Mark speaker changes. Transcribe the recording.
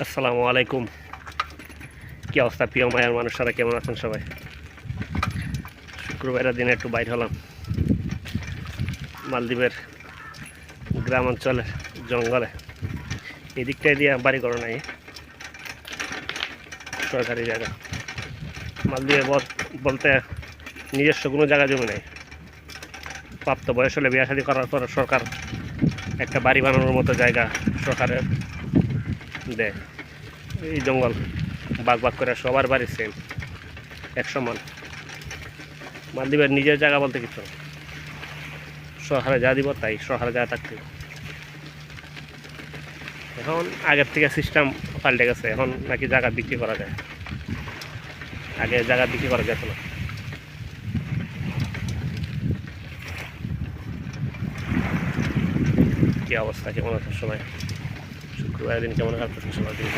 Speaker 1: আসসালামু আলাইকুম। কি অবস্থা প্রিয় মায়ের মানুষরা কেমন আছেন সবাই? শুক্রবারের দিনে একটু বাইর হলাম। মালদ্বীপের গ্রাম অঞ্চলের জঙ্গলে। এই দিকটাই দিয়ে বাড়ি করো নাই। সরকারি জায়গা। মালদ্বীপে বল- বলতে নিজস্ব কোনো জায়গা জমি নেই। প্রাপ্ত বয়স হলে বিয়ে করার পর সরকার একটা বাড়ি বানানোর মতো জায়গা সরকারের দেয়। এই জঙ্গল বাঘ বাগ করে সবার বাড়ি সেম এক সমান। মালদ্বীপের নিজের জায়গা বলতে কিছু শহরে যা দিব তাই, শহরে যা থাকতে এখন আগের থেকে সিস্টেম পাল্টে গেছে, এখন নাকি জায়গা বিক্রি করা যায়। আগে জায়গা বিক্রি করা যেত না। কি অবস্থা কেমন আছে সবাই? শুক্রবার দিন কেমন কাটতেছে সবার দিন